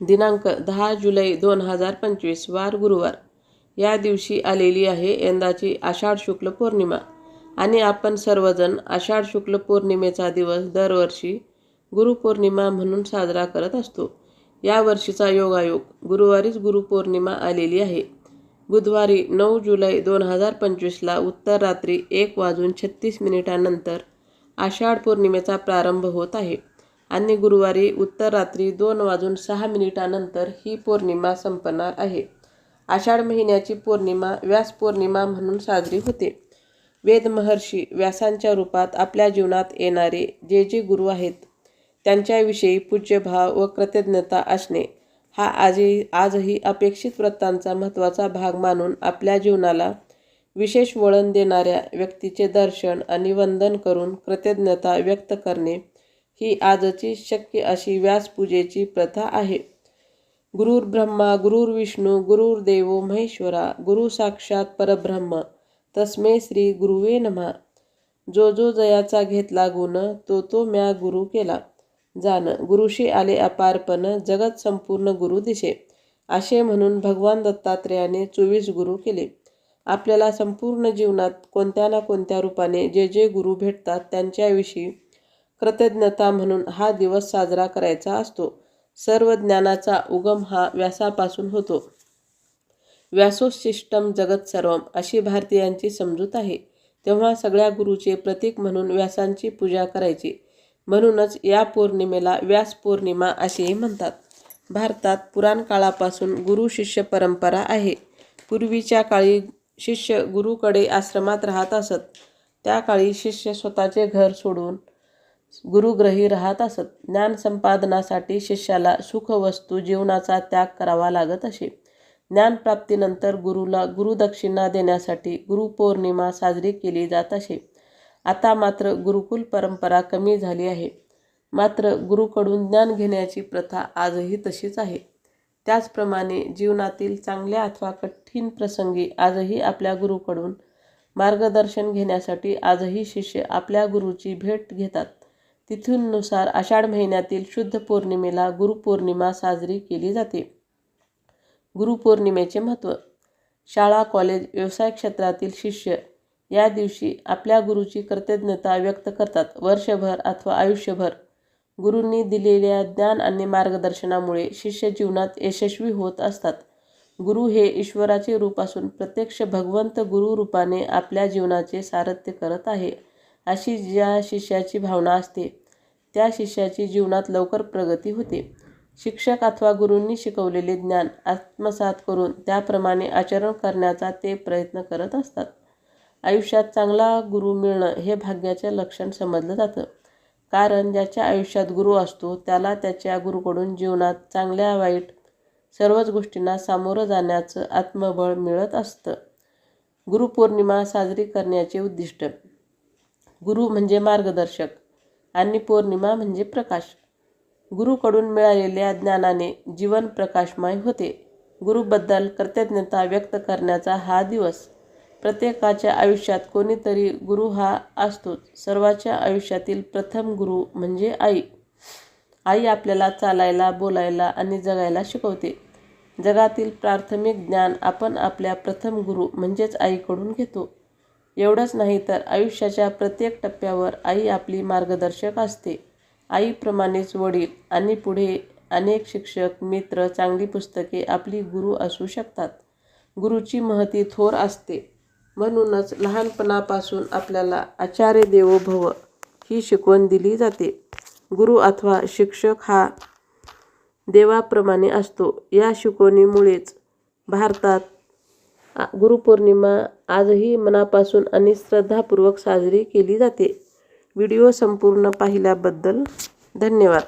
दिनांक दहा जुलै दोन हजार पंचवीस वार गुरुवार. या दिवशी आलेली आहे यंदाची आषाढ शुक्ल पौर्णिमा. आणि आपण सर्वजण आषाढ शुक्ल पौर्णिमेचा दिवस दरवर्षी गुरुपौर्णिमा म्हणून साजरा करत असतो. या वर्षीचा योगायोग गुरुवारीच गुरुपौर्णिमा आलेली आहे. बुधवारी नऊ जुलै दोन हजार पंचवीसला उत्तर रात्री एक वाजून छत्तीस मिनिटांनंतर आषाढ पौर्णिमेचा प्रारंभ होत आहे. आणि गुरुवारी उत्तर रात्री दोन वाजून सहा मिनिटानंतर ही पौर्णिमा संपणार आहे. आषाढ महिन्याची पौर्णिमा व्यास पौर्णिमा म्हणून साजरी होते. वेदमहर्षी व्यासांच्या रूपात आपल्या जीवनात येणारे जे जे गुरु आहेत त्यांच्याविषयी पूज्यभाव व कृतज्ञता असणे हा आजही आजही अपेक्षित व्रतांचा महत्त्वाचा भाग मानून आपल्या जीवनाला विशेष वळण देणाऱ्या व्यक्तीचे दर्शन आणि वंदन करून कृतज्ञता व्यक्त करणे ही आजची शक्य अशी व्यासपूजेची प्रथा आहे. गुरुर ब्रह्मा गुरुर विष्णू महेश्वरा गुरु साक्षात परब्रह्म तस्मे श्री गुरुवे नमः. जो जो जयाचा घेतला गुण तो तो म्या गुरु केला. जाण गुरुशी आले अपारपण जगत संपूर्ण गुरु दिशे असे म्हणून भगवान दत्तात्रेयाने चोवीस गुरु केले. आपल्याला संपूर्ण जीवनात कोणत्या ना कोणत्या रूपाने जे जे गुरु भेटतात त्यांच्याविषयी कृतज्ञता म्हणून हा दिवस साजरा करायचा असतो. सर्व ज्ञानाचा उगम हा व्यासापासून होतो. व्यासोशिष्टम जगत सर्वम अशी भारतीयांची समजूत आहे. तेव्हा सगळ्या गुरुचे प्रतीक म्हणून व्यासांची पूजा करायची. म्हणूनच या पौर्णिमेला व्यास पौर्णिमा असेही म्हणतात. भारतात पुराण काळापासून गुरु शिष्य परंपरा आहे. पूर्वीच्या काळी शिष्य गुरुकडे आश्रमात राहत असत. त्या काळी शिष्य स्वतःचे घर सोडून गुरुग्रही राहत असत. ज्ञान संपादनासाठी शिष्याला सुखवस्तू जीवनाचा त्याग करावा लागत असे. ज्ञानप्राप्तीनंतर गुरुला गुरुदक्षिणा देण्यासाठी गुरुपौर्णिमा साजरी केली जात असे. आता मात्र गुरुकुल परंपरा कमी झाली आहे. मात्र गुरुकडून ज्ञान घेण्याची प्रथा आजही तशीच आहे. त्याचप्रमाणे जीवनातील चांगल्या अथवा कठीण प्रसंगी आजही आपल्या गुरुकडून मार्गदर्शन घेण्यासाठी आजही शिष्य आपल्या गुरुची भेट घेतात. तिथूननुसार आषाढ महिन्यातील शुद्ध पौर्णिमेला गुरुपौर्णिमा साजरी केली जाते. गुरुपौर्णिमेचे महत्त्व. शाळा कॉलेज व्यवसाय क्षेत्रातील शिष्य या दिवशी आपल्या गुरुची कृतज्ञता व्यक्त करतात. वर्षभर अथवा आयुष्यभर गुरूंनी दिलेल्या ज्ञान आणि मार्गदर्शनामुळे शिष्य जीवनात यशस्वी होत असतात. गुरु हे ईश्वराचे रूप असून प्रत्यक्ष भगवंत गुरु रूपाने आपल्या जीवनाचे सारथ्य करत आहे. अशी ज्या शिष्याची भावना असते त्या शिष्याची जीवनात लवकर प्रगती होते. शिक्षक अथवा गुरूंनी शिकवलेले ज्ञान आत्मसात करून त्याप्रमाणे आचरण करण्याचा ते प्रयत्न करत असतात. आयुष्यात चांगला गुरु मिळणं हे भाग्याचे लक्षण समजलं जातं. कारण ज्याच्या आयुष्यात गुरु असतो त्याला त्याच्या गुरुकडून जीवनात चांगल्या वाईट सर्वच गोष्टींना सामोरं जाण्याचं आत्मबळ मिळत असतं. गुरुपौर्णिमा साजरी करण्याचे उद्दिष्ट गुरु म्हणजे मार्गदर्शक. आणि पौर्णिमा म्हणजे प्रकाश. गुरुकडून मिळालेल्या ज्ञानाने जीवन प्रकाशमय होते. गुरुबद्दल कृतज्ञता व्यक्त करण्याचा हा दिवस. प्रत्येकाच्या आयुष्यात कोणीतरी गुरु हा असतोच. सर्वाच्या आयुष्यातील प्रथम गुरु म्हणजे आई. आई आपल्याला चालायला बोलायला आणि जगायला शिकवते. जगातील प्राथमिक ज्ञान आपण आपल्या प्रथम गुरु म्हणजेच आईकडून घेतो. एवढंच नाही तर आयुष्याच्या प्रत्येक टप्प्यावर आई आपली मार्गदर्शक असते. आईप्रमाणेच वडील आणि पुढे अनेक शिक्षक मित्र चांगली पुस्तके आपली गुरु असू शकतात. गुरुची महती थोर असते. म्हणूनच लहानपणापासून आपल्याला आचार्य देवो भव ही शिकवण दिली जाते. गुरु अथवा शिक्षक हा देवाप्रमाणे असतो. या शिकवणीमुळेच भारतात गुरुपौर्णिमा आजही मनापासून आणि श्रद्धापूर्वक साजरी केली जाते. व्हिडिओ संपूर्ण पाहिल्याबद्दल धन्यवाद.